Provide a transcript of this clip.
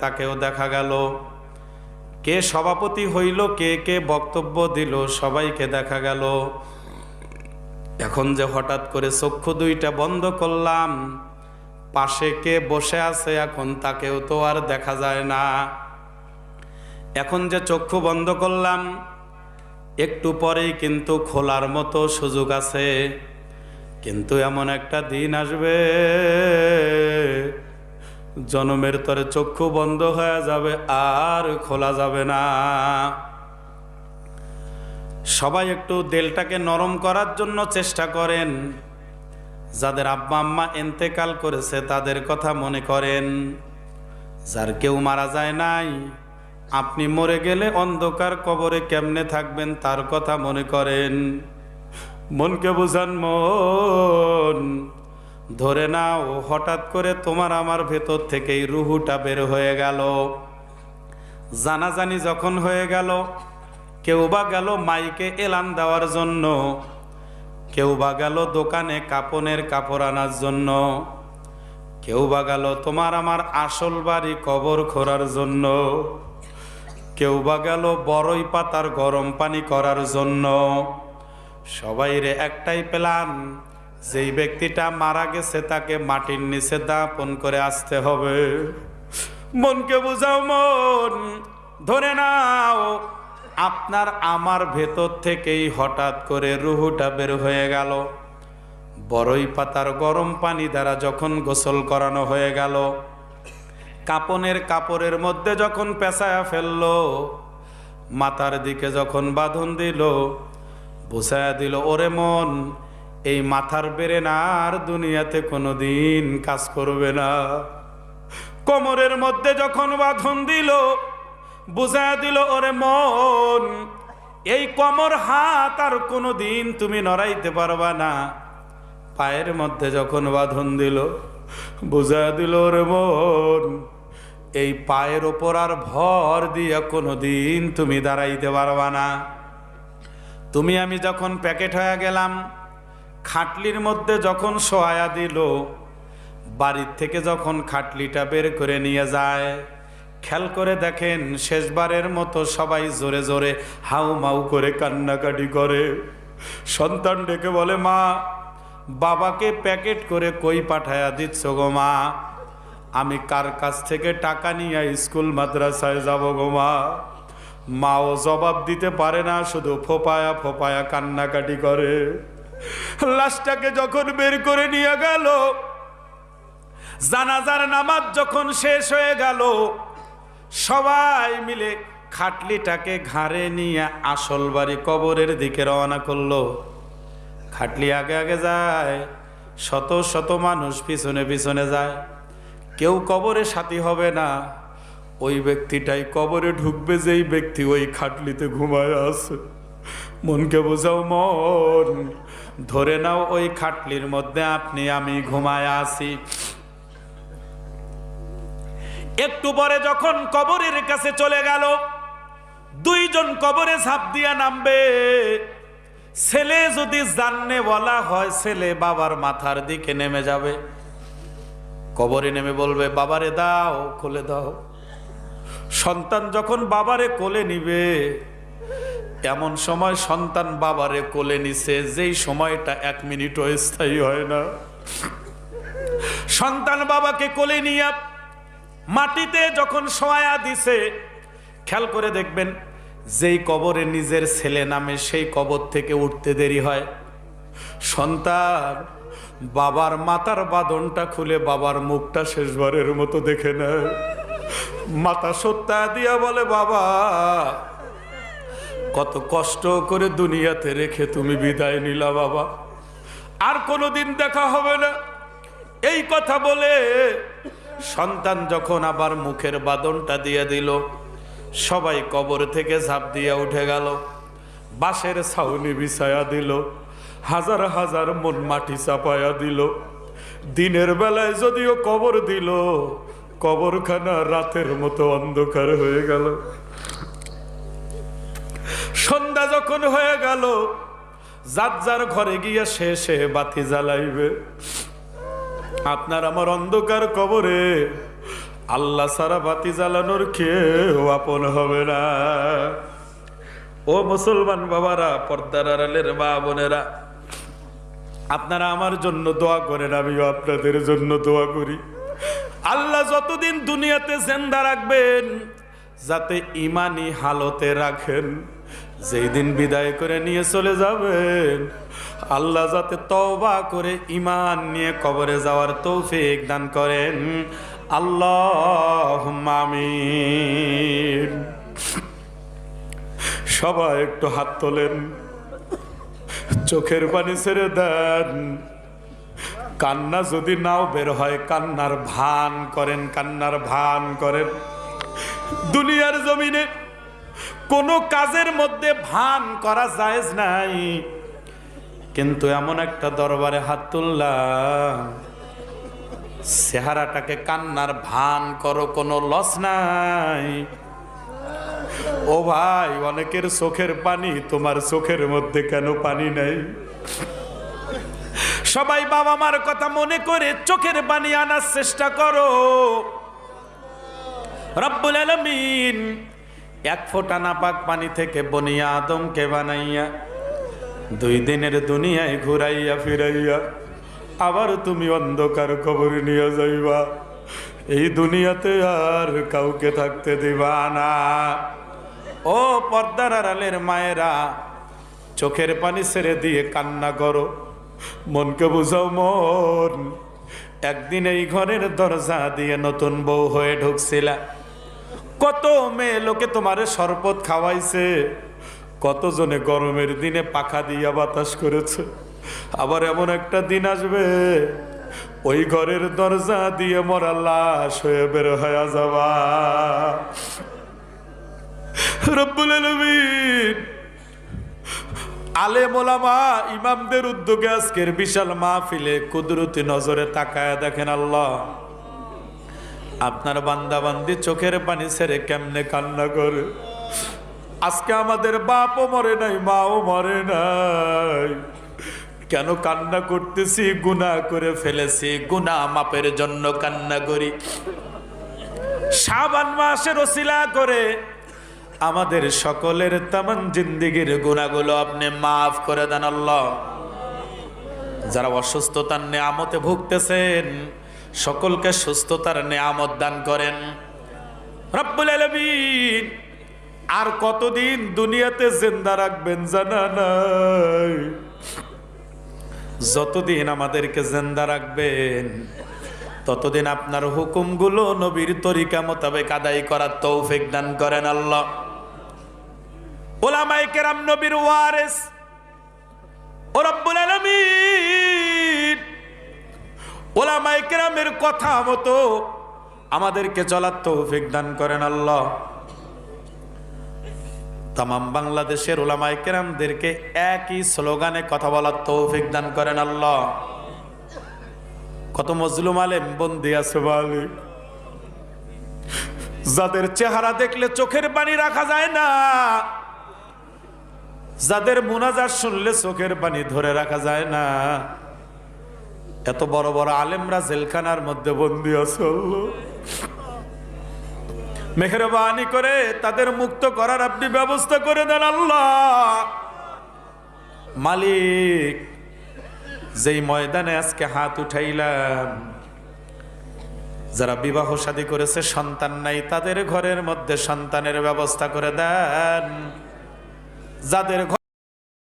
তাকেও দেখা গেল। কে সভাপতি হইল, কে কে বক্তব্য দিল, সবাইকে দেখা গেল। এখন যে হঠাৎ করে চক্ষু দুইটা বন্ধ করলাম, পাশে কে বসে আছে এখন তাকেও তো আর দেখা যায় না। এখন যে চক্ষু বন্ধ করলাম, একটু পরেই কিন্তু খোলার মতো সুযোগ আছে। কিন্তু এমন একটা দিন আসবে জনমের তরে চক্ষু বন্ধ হয়ে যাবে, আর খোলা যাবে না। সবাই একটু দেলটাকে নরম করার জন্য চেষ্টা করেন। যাদের আব্বা আম্মা এন্তেকাল করেছে, তাদের কথা মনে করেন। যার কেউ মারা যায় নাই, আপনি মরে গেলে অন্ধকার কবরে কেমনে থাকবেন, তার কথা মনে করেন। মনকে বুঝান মন। ধরে নাও, হঠাৎ করে তোমার আমার ভেতর থেকেই রুহুটা বের হয়ে গেল। জানাজানি যখন হয়ে গেল, কেউ বা গেল মাইকে এলান দেওয়ার জন্য, কেউ বা গেল দোকানে কাপনের কাপড় আনার জন্য, কেউ বা গেল তোমার আমার আসল বাড়ি কবর খোরার জন্য, কেউ বা গেল বড়ই পাতার গরম পানি করার জন্য। সবাই রে একটাই প্ল্যান যেই ব্যক্তিটা মারা গেছে তাকে মাটির নিচে দাপন করে আসতে হবে। মনকে বুঝাও মন, ধরে নাও, আপনার আমার ভেতর থেকেই হঠাৎ করে রুহুটা বের হয়ে গেল। বড়ই পাতার গরম পানি দ্বারা যখন গোসল করানো হয়ে গেল, কাপনের কাপড়ের মধ্যে যখন পেঁচায়া ফেলল, মাথার দিকে যখন বাঁধন দিল, বুঝায়া দিল, ওরে মন এই মাথার বেড়ে না আর দুনিয়াতে কোনো দিন কাজ করবে না। কোমরের মধ্যে যখন বাঁধন দিল, বুঝায়া দিল, ওরে মন, এই কমর হাত আর কোনো দিন তুমি নড়াইতে পারবা না। পায়ের মধ্যে যখন বাঁধন দিল বুঝা দিল রে মন, এই পায়ের ওপর আর ভর দিয়া কোনো দিন তুমি দাঁড়াইতে পারবা না। তুমি, আমি যখন প্যাকেট হয়ে গেলাম খাটলির মধ্যে যখন সোয়া দিল, বাড়ির থেকে যখন খাটলিটা বের করে নিয়ে যায়, খেয়াল করে দেখেন শেষবারের মতো সবাই জোরে জোরে হাউ মাউ করে কান্নাকাটি করে। সন্তান ডেকে বলে, মা, বাবাকে প্যাকেট করে কই পাঠায়া দিচ্ছ গো মা? আমি কার কাছ থেকে টাকা নিয়ে স্কুল মাদ্রাসায় যাব গো মা? মাও জবাব দিতে পারে না, শুধু ফোপায়া ফোপায়া কান্নাকাটি করে। লাশটাকে যখন বের করে নিয়ে গেল, জানাজার নামাজ যখন শেষ হয়ে গেল, সবাই মিলে খাটলিটাকে ঘাড়ে নিয়ে আসল বাড়ি কবরের দিকে রওনা করল। খাটলি আগে আগে যায়, শত শত মানুষ পিছনে পিছনে যায়। কেউ কবরে সাথী হবে না, ওই ব্যক্তিটাই কবরে ঢুকবে, যেই ব্যক্তি ওই খাটলিতে ঘুমায় আছে। মনকে বোঝাও মন ধরে নাও ওই খাটলির মধ্যে আপনি, আমি ঘুমায় আসি একটু পরে যখন কবরের কাছে চলে গেল, দুইজন কবরে ঝাঁপ দিয়া নামবে। ছেলে যদি জাননে বলা হয়, ছেলে বাবার মাথার দিকে নেমে যাবে। কবরে নেমে বলবে, বাবারে দাও, কোলে দাও। সন্তান যখন বাবারে কোলে নিবে এমন সময় সন্তান বাবারে কোলে নিছে, যেই সময়টা এক মিনিটও স্থায়ী হয় না। সন্তান বাবাকে কোলে নিয়ে মাটিতে যখন সয়া দিছে, খেয়াল করে দেখবেন, যেই কবরে নিজের ছেলে নামে সেই কবর থেকে উঠতে দেরি হয়। সন্তান বাবার মাতার বাঁধনটা খুলে বাবার মুখটা শেষবারের মতো দেখে নেয়। মাথা সত্তা দিয়া বলে, বাবা কত কষ্ট করে দুনিয়াতে রেখে তুমি বিদায় নিলা বাবা। আর কোনোদিন দেখা হবে না। এই কথা বলে সন্তান যখন আবার মুখের বাদনটা দিয়ে দিল, সবাই কবর থেকে ঝাঁপ দিয়ে উঠে গেল। বাঁশের ছাউনি বিছায়া দিল, হাজার হাজার মন মাটি চাপায়া দিল। দিনের বেলায় যদিও কবর দিল, কবরখানা রাতের মতো অন্ধকার হয়ে গেল। সন্ধ্যা যখন হয়ে গেল, যার যার ঘরে গিয়ে শেষে বাতি জ্বালাইবে। আপনার আমার অন্ধকার কবরে আল্লাহ সারা বাতি জ্বালানোর কেউ আপন হবে না। ও মুসলমান বাবারা, পর্দার আড়ালের মা বোনেরা, আপনারা আমার জন্য দোয়া করেন, আমিও আপনাদের জন্য দোয়া করি। আল্লাহ যতদিন দুনিয়াতে জেন্দা রাখবেন, যাতে ইমানি হালতে রাখেন। যেই দিন বিদায় করে নিয়ে চলে যাবেন, আল্লাহ যাতে তওবা করে ইমান নিয়ে কবরে যাওয়ার তৌফিক দান করেন। আল্লাহ আমিন। সবাই একটু হাত তোলেন, চোখের পানি ছেড়ে দেন। কান্না যদি নাও বের হয়, কান্নার ভান করেন, কান্নার ভান করেন। দুনিয়ার জমিনে কোনো কাজের মধ্যে ভান করা জায়েজ নাই। কিন্তু এমন একটা দরবারে হাত তুললাম, চেহারাটাকে কান্নার ভান করো, কোনো লস নাই। ও ভাই, অনেকের চোখের পানি, তোমার চোখের মধ্যে কেন পানি নাই? সবাই বাবা মার কথা মনে করে চোখের পানি আনার চেষ্টা করো। রব্বুল আলমিন এক ফোঁটা নাপাক পানি থেকে বনিয়া আদমকে বানাইয়া, দুই দিনের দুনিয়ায় ঘুরাইয়া ফিরাইয়া, আবার তুমি অন্ধকার কবর নিয়ে যাইবা। এই দুনিয়াতে আর কাউকে থাকতে দিবা না। ও পর্দার আড়ালের মায়েরা, চোখের পানি ছেড়ে দিয়ে কান্না করো। মনকে বুঝাও, মন, একদিন এই ঘরের দরজা দিয়ে নতুন বউ হয়ে ঢুকছিলা। কত মেয়ে লোকে তোমারে শরবত খাওয়াইছে। কতজনে গরমের দিনে পাখা দিয়া বাতাস করেছে। আবার এমন একটা দিন আসবে, ওই ঘরের দরজা দিয়ে মরা লাশ হয়ে বের হয়ে যাবা। রব্বুল আলে মোলামা ইমামদের উদ্যোগে আজকের বিশাল মাহফিলে কুদরতি নজরে তাকায় দেখেন আল্লাহ। আপনার বান্দা বান্দি চোখের পানি ছেড়ে কেমনে কান্না করে? আজকে আমাদের বাপও মরে নাই, মাও মরে নাই। কেন কান্না করতেছি? গুনাহ করে ফেলেছি। গুনাহ মাপের জন্য কান্না করি। শাবান মাসের ওসিলা করে আমাদের সকলের তামান জিন্দিগির গুণাগুলো আপনি মাফ করে দেন আল্লাহ। যারা অসুস্থতার নেয়ামতে ভুগতেছেন সকলকে সুস্থতার নেয়ামত দান করেন। রব্বুল আলামিন, আর কতদিন দুনিয়াতে জিন্দা রাখবেন জানা নাই? যতদিন আমাদেরকে জিন্দা রাখবেন, ততদিন আপনার হুকুমগুলো নবীর তরিকা মোতাবেক আদায় করার তৌফিক দান করেন আল্লাহ। ওলামাই কেরাম নবীর ওয়ারেস, ও রব্বুল আলামিন ওলামাই কেরামের কথা মতো আমাদেরকে চলার তৌফিক দান করেন আল্লাহ। তাম বাংলাদেশের ওলামাই কেরামদেরকে একই স্লোগানে কথা বলার তৌফিক দান করেন আল্লাহ। কত মজলুম আলেম বন্দি আছে মালিক। যাদের চেহারা দেখলে চোখের পানি রাখা যায় না, যাদের মুনাজার শুনলে চোখের পানি ধরে রাখা যায় না। এত বড় বড় আলেমরা জেলখানার মধ্যে বন্দি আছে। মেহরবানি করে তাদের মুক্ত করার আপনি ব্যবস্থা করে দেন আল্লাহ মালিক, যেই ময়দানে আজকে হাত উঠাইলাম, যারা বিবাহ শাদী করেছে, সন্তান নাই, তাদের ঘরের মধ্যে সন্তানের ব্যবস্থা করে দেন যাদের